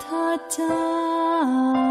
เธอจ้า